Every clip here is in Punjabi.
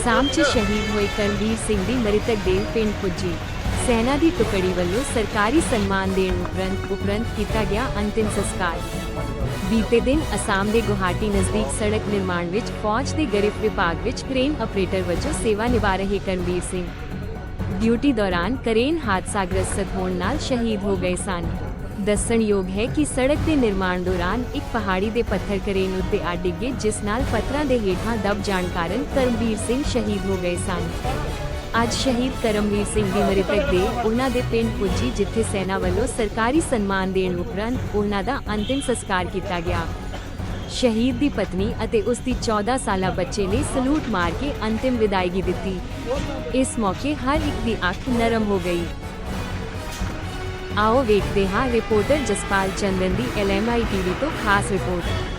ਅਸਾਮ 'ਚ ਸ਼ਹੀਦ ਹੋਏ ਕਰਮਵੀਰ ਸਿੰਘ ਦੀ ਮ੍ਰਿਤਕ ਦੇਹ ਪਿੰਡ ਪੁੱਜੀ। ਸੈਨਾ ਦੀ ਟੁਕੜੀ ਵੱਲੋਂ ਸਰਕਾਰੀ ਸਨਮਾਨ ਦੇਣ ਉਪਰੰਤ ਉਪਰੰਤ ਕੀਤਾ ਗਿਆ ਅੰਤਿਮ ਸੰਸਕਾਰ। ਬੀਤੇ ਦਿਨ ਅਸਾਮ ਦੇ ਗੁਹਾਟੀ ਨਜ਼ਦੀਕ ਸੜਕ ਨਿਰਮਾਣ ਵਿੱਚ ਫੌਜ ਦੇ ਗਰੀਬ ਵਿਭਾਗ ਵਿੱਚ ਕ੍ਰੇਨ ਆਪਰੇਟਰ ਵਜੋਂ ਸੇਵਾ ਨਿਭਾ ਰਹੇ ਕਰਨਵੀਰ ਸਿੰਘ। ਡਿਊਟੀ ਦੌਰਾਨ ਕਰੇਨ ਹਾਦਸਾ ਗ੍ਰਸਤ ਹੋਣ ਨਾਲ ਸ਼ਹੀਦ ਹੋ ਗਏ ਸਨ। ਦੱਸਣਯੋਗ ਹੈ ਕਿ ਸੜਕ ਦੇ ਨਿਰਮਾਣ ਦੌਰਾਨ ਇੱਕ ਪਹਾੜੀ ਦੇ ਪੱਥਰ ਕਰੇਨ ਉੱਤੇ ਆ ਡਿੱਗੇ, ਜਿਸ ਨਾਲ ਪੱਥਰਾਂ ਦੇ ਹੇਠਾਂ ਦਬ ਜਾਣ ਕਾਰਨ ਕਰਮਵੀਰ ਸਿੰਘ ਸ਼ਹੀਦ ਹੋ ਗਏ ਸਨ। ਅੱਜ ਸ਼ਹੀਦ ਕਰਮਵੀਰ ਸਿੰਘ ਦੀ ਮ੍ਰਿਤਕ ਦੇ ਉਹਨਾਂ ਦੇ ਪਿੰਡ ਪੁੱਜੀ, ਜਿੱਥੇ ਸੈਨਾ ਵੱਲੋਂ ਸਰਕਾਰੀ ਸਨਮਾਨ ਦੇਣ ਉਪਰੰਤ ਉਹਨਾਂ ਦਾ ਅੰਤਿਮ ਸੰਸਕਾਰ ਕੀਤਾ ਗਿਆ। ਸ਼ਹੀਦ ਦੀ ਪਤਨੀ ਅਤੇ ਉਸ ਦੀ 14 ਸਾਲਾ ਬੱਚੇ ਨੇ ਸਲੂਟ ਮਾਰ ਕੇ ਅੰਤਿਮ ਵਿਦਾਇਗੀ ਦਿੱਤੀ। ਇਸ ਮੌਕੇ ਹਰ ਇੱਕ ਦੀ ਅੱਖ ਨਰਮ ਹੋ ਗਈ। ਆਓ ਵੇਖਦੇ ਹਾਂ ਰਿਪੋਰਟਰ ਜਸਪਾਲ ਚੰਦਨ ਦੀ ਐਲਐਮਆਈ ਟੀਵੀ ਤੋਂ ਖਾਸ ਰਿਪੋਰਟ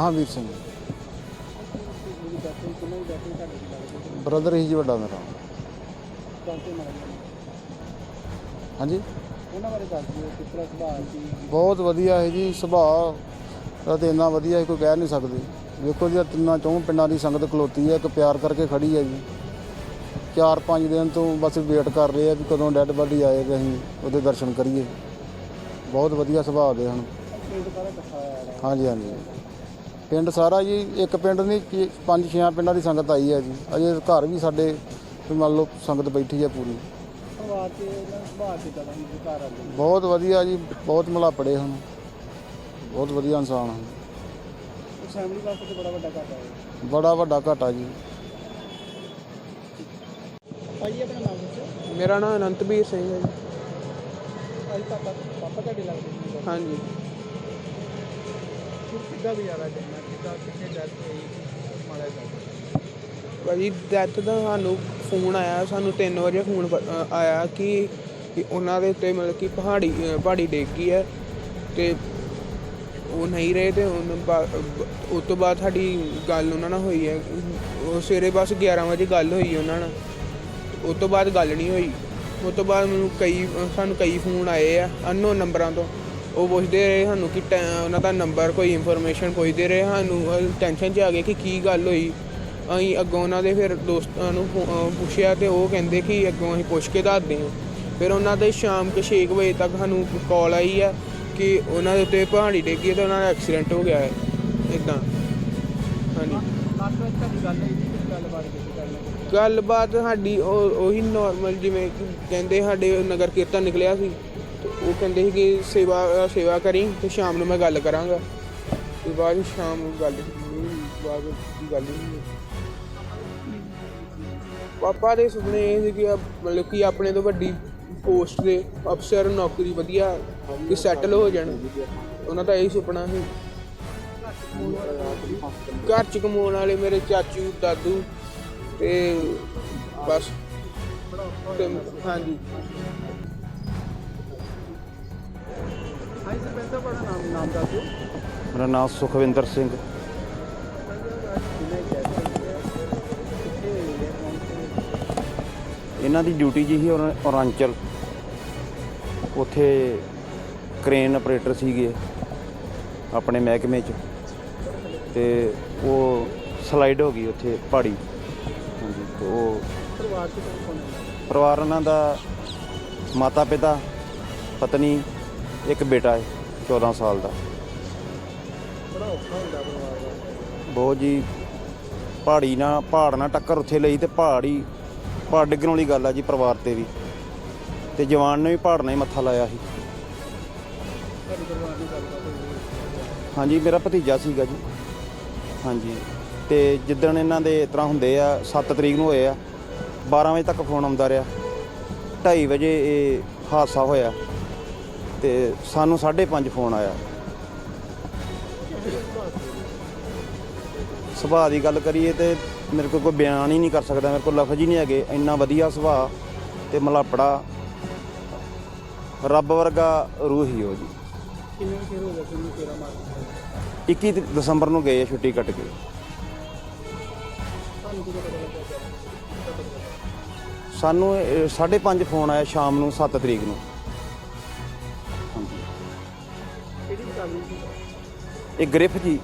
ਮਹਾਵੀਰ ਸਿੰਘ। ਬ੍ਰਦਰ ਹੀ ਜੀ ਵੱਡਾ ਮੇਰਾ। ਹਾਂਜੀ? ਉਹਨਾਂ ਬਾਰੇ ਦੱਸ ਦਿਓ ਕਿਸ ਤਰ੍ਹਾਂ ਸੁਭਾਅ ਸੀ ਬਹੁਤ ਵਧੀਆ ਹੈ ਜੀ, ਸੁਭਾਅ ਦਾ ਤੇ ਇੰਨਾ ਵਧੀਆ ਹੈ, ਕੋਈ ਕਹਿ ਨਹੀਂ ਸਕਦੇ। ਵੇਖੋ ਜੀ, ਆਹ ਤਿੰਨਾਂ ਚੌਂ ਪਿੰਡਾਂ ਦੀ ਸੰਗਤ ਖਲੋਤੀ ਹੈ, ਇੱਕ ਪਿਆਰ ਕਰਕੇ ਖੜੀ ਹੈ ਜੀ। ਚਾਰ ਪੰਜ ਦਿਨ ਤੋਂ ਬਸ ਵੇਟ ਕਰ ਰਹੇ ਆ ਵੀ ਕਦੋਂ ਡੈੱਡ ਬਾਡੀ ਆਏ ਤੇ ਅਸੀਂ ਉਹਦੇ ਦਰਸ਼ਨ ਕਰੀਏ। ਬਹੁਤ ਵਧੀਆ ਸੁਭਾਅ ਦੇ ਹਨ। ਹਾਂਜੀ ਹਾਂਜੀ। ਪਿੰਡ ਸਾਰਾ ਜੀ ਇੱਕ ਪਿੰਡ ਨਹੀਂ ਕੀ- ਪੰਜ ਛੇ ਪਿੰਡਾਂ ਦੀ ਸੰਗਤ ਆਈ ਹੈ ਜੀ। ਅਜੇ ਘਰ ਵੀ ਸਾਡੇ ਵੀ ਮੰਨ ਲਓ ਸੰਗਤ ਬੈਠੀ ਹੈ ਪੂਰੀ। ਪਰਿਵਾਰ ਤੇ ਉਹਨਾਂ ਦਾ ਸੁਭਾਅ ਕਿਦਾਂ ਦਾ ਸੀ ਘਰ ਆਉਂਦੇ ਬਹੁਤ ਵਧੀਆ ਜੀ ਬਹੁਤ ਮਲਾਪੜੇ ਹਨ। ਬਹੁਤ ਵਧੀਆ ਇਨਸਾਨ ਹਨ। ਉਹ ਫੈਮਿਲੀ ਵਾਸਤੇ ਤੇ ਬੜਾ ਵੱਡਾ ਘਾਟਾ ਹੈ। ਬੜਾ ਵੱਡਾ ਘਾਟਾ ਜੀ। ਭਾਈ ਆਪਣਾ ਨਾਮ ਦੱਸੋ। ਮੇਰਾ ਨਾਮ ਅਨੰਤਬੀਰ ਸਿੰਘ ਹੈ ਜੀ। ਭਾਈ ਪਾਪਾ ਪਾਪਾ ਤੁਹਾਡੇ ਲੱਗਦੇ ਸੀ ਹਾਂਜੀ। ਕਿੱਦਾਂ ਗੁਜ਼ਾਰਾ ਕਰਨਾ ਕਿੱਦਾਂ ਕਿੱਥੇ ਡੈਥ ਹੋਈ ਮਾੜਾ ਜਿਹਾ ਭਾਜੀ ਡੈਥ ਦਾ ਸਾਨੂੰ ਫੋਨ ਆਇਆ ਸਾਨੂੰ ਤਿੰਨ ਵਜੇ ਫੋਨ ਆਇਆ ਕਿ ਕਿ ਉਹਨਾਂ ਦੇ ਉੱਤੇ ਮਤਲਬ ਕਿ ਪਹਾੜੀ ਅ, ਪਹਾੜੀ ਡਿੱਗ ਗਈ ਹੈ ਤੇ ਉਹ ਨਹੀਂ ਰਹੇ ਤੇ ਹੁਣ ਬਾ- ਬ- ਉਸ ਤੋਂ ਬਾਅਦ ਸਾਡੀ ਗੱਲ ਉਹਨਾਂ ਨਾਲ ਹੋਈ ਹੈ। ਉਹ ਸਵੇਰੇ ਬਸ 11 ਵਜੇ ਗੱਲ ਹੋਈ ਉਹਨਾਂ ਨਾਲ। ਉਹ ਤੋਂ ਬਾਅਦ ਗੱਲ ਨਹੀਂ ਹੋਈ। ਉਹ ਤੋਂ ਬਾਅਦ ਮੈਨੂੰ ਕਈ ਸਾਨੂੰ ਕਈ ਫੋਨ ਆਏ ਆ ਅਨਨੋਨ ਨੰਬਰਾਂ ਤੋਂ। ਉਹ ਪੁੱਛਦੇ ਰਹੇ ਸਾਨੂੰ ਕਿ ਟੈ- ਉਹਨਾਂ ਦਾ ਨੰਬਰ ਕੋਈ ਇਨਫੋਰਮੇਸ਼ਨ ਪੁੱਛਦੇ ਰਹੇ ਸਾਨੂੰ ਟੈਨਸ਼ਨ 'ਚ ਆ ਗਏ ਕਿ ਕੀ ਗੱਲ ਹੋਈ। ਅਸੀਂ ਅੱਗੋਂ ਉਹਨਾਂ ਦੇ ਫਿਰ ਦੋਸਤਾਂ ਨੂੰ ਫੋ- ਪੁੱਛਿਆ ਤੇ ਉਹ ਕਹਿੰਦੇ ਕਿ ਅੱਗੋਂ ਅਸੀਂ ਪੁੱਛ ਕੇ ਦੱਸਦੇ ਹਾਂ। ਫਿਰ ਉਹਨਾਂ ਦੇ ਸ਼ਾਮ ਕੇ 6 ਵਜੇ ਤੱਕ ਸਾਨੂੰ ਕਾਲ ਆਈ ਹੈ ਕਿ ਉਹਨਾਂ ਦੇ ਉੱਤੇ ਪਹਾੜੀ ਡਿੱਗੀ ਤੇ ਉਹਨਾਂ ਦਾ ਐਕਸੀਡੈਂਟ ਹੋ ਗਿਆ ਹੈ। ਇਦਾਂ ਹਾਂਜੀ। ਗੱਲਬਾਤ ਗੱਲਬਾਤ ਸਾਡੀ ਉਹ, ਉਹੀ ਨਾਰਮਲ ਜਿਵੇਂ ਕਹਿੰਦੇ ਸਾਡੇ ਨਗਰ ਕੀਰਤਨ ਨਿਕਲਿਆ ਸੀ। ਉਹ ਕਹਿੰਦੇ ਸੀ ਕਿ ਸੇਵਾ ਸੇਵਾ ਕਰੀ ਤੇ ਸ਼ਾਮ ਨੂੰ ਮੈਂ ਗੱਲ ਕਰਾਂਗਾ। ਤੇ ਬਾਅਦ ਵਿੱਚ ਸ਼ਾਮ ਨੂੰ ਗੱਲ ਬਾਅਦ ਦੀ ਗੱਲ ਨਹੀਂ ਹੋਈ। ਪਾਪਾ ਦੇ ਸੁਪਨੇ ਇਹ ਸੀ ਕਿ ਆ- ਮਤਲਬ ਕਿ ਆਪਣੇ ਤੋਂ ਵੱਡੀ ਪੋਸਟ ਦੇ ਅਫਸਰ, ਨੌਕਰੀ ਵਧੀਆ ਕਿ ਸੈਟਲ ਹੋ ਜਾਣ। ਉਹਨਾਂ ਦਾ ਇਹੀ ਸੁਪਨਾ ਸੀ। ਘਰ ਚ ਕਮਾਉਣ ਵਾਲੇ ਮੇਰੇ ਚਾਚੂ, ਦਾਦੂ ਤੇ ਬਸ। ਤੇ ਹਾਂਜੀ। ਹਾਂਜੀ ਸਰਪੰਚ ਸਾਹਿਬ ਆਪਣਾ ਨਾਮ ਨਾਮ ਦੱਸ ਦਿਓ। ਮੇਰਾ ਨਾਮ ਸੁਖਵਿੰਦਰ ਸਿੰਘ। ਇਹਨਾਂ ਦੀ ਡਿਊਟੀ ਜੀ ਸੀ ਔਰ- ਔਰਾਂਚਲ। ਉੱਥੇ ਕ੍ਰੇਨ ਆਪਰੇਟਰ ਸੀਗੇ ਆਪਣੇ ਮਹਿਕਮੇ 'ਚ। ਤੇ ਉਹ ਸਲਾਈਡ ਹੋ ਗਈ ਉੱਥੇ ਪਹਾੜੀ। ਹਾਂਜੀ ਤੇ ਉਹ ਪਰਿਵਾਰ ਚ ਕੌਣ ਕੌਣ ਹੈ? ਪਰਿਵਾਰ ਉਹਨਾਂ ਦਾ ਮਾਤਾ ਪਿਤਾ ਪਤਨੀ ਇੱਕ ਬੇਟਾ ਹੈ 14 ਸਾਲ ਦਾ। ਬੜਾ ਔਖਾ ਹੁੰਦਾ ਪਰਿਵਾਰ ਦਾ ਬਹੁਤ ਜੀ, ਪਹਾੜੀ ਨਾ, ਪਹਾੜ ਨਾਲ ਟੱਕਰ ਉੱਥੇ ਲਈ ਤੇ ਪਹਾੜੀ, ਪਹਾੜ ਡਿੱਗਣ ਵਾਲੀ ਗੱਲ ਆ ਜੀ ਪਰਿਵਾਰ ਤੇ ਵੀ। ਤੇ ਜਵਾਨ ਨੇ ਵੀ ਪਹਾੜ ਨਾਲ ਹੀ ਮੱਥਾ ਲਾਇਆ ਸੀ। ਹਾਂਜੀ, ਮੇਰਾ ਭਤੀਜਾ ਸੀਗਾ ਜੀ। ਹਾਂਜੀ, ਤੇ ਜਿੱਦਣ ਇਹਨਾਂ ਦੇ ਇਸ ਤਰ੍ਹਾਂ ਹੁੰਦੇ ਆ 7 ਤਰੀਕ ਨੂੰ ਹੋਏ ਆ 12 ਵਜੇ ਤੱਕ ਫੋਨ ਆਉਂਦਾ ਰਿਹਾ। 2:30 ਵਜੇ ਇਹ ਹਾਦਸਾ ਹੋਇਆ। ਤੇ ਸਾਨੂੰ 5:30 ਫੋਨ ਆਇਆ। ਸੁਭਾਅ ਦੀ ਗੱਲ ਕਰੀਏ ਤੇ ਮੇਰੇ ਕੋਲ ਕੋਈ ਬਿਆਨ ਹੀ ਨਹੀਂ ਕਰ ਸਕਦਾ ਮੇਰੇ ਕੋਲ ਲਫ਼ਜ਼ ਹੀ ਨਹੀਂ ਹੈਗੇ ਇੰਨਾ ਵਧੀਆ ਸੁਭਾਅ ਤੇ ਮਲਾਪੜਾ। ਰੱਬ ਵਰਗਾ ਰੂਹ ਹੀ ਉਹ ਜੀ। ਕਿੰਨੇ ਚਿਰ ਹੋ ਗਿਆ ਤੁਹਾਨੂੰ ਤੇਰਾ ਮਾਰ 21 ਦ- ਦਸੰਬਰ ਨੂੰ ਗਏ ਛੁੱਟੀ ਕੱਟ ਕੇ। ਸਾਨੂੰ 5:30 ਫੋਨ ਆਇਆ ਸ਼ਾਮ ਨੂੰ 7 ਤਰੀਕ ਨੂੰ। ਇਹ ਗ੍ਰਿਫ ਜੀ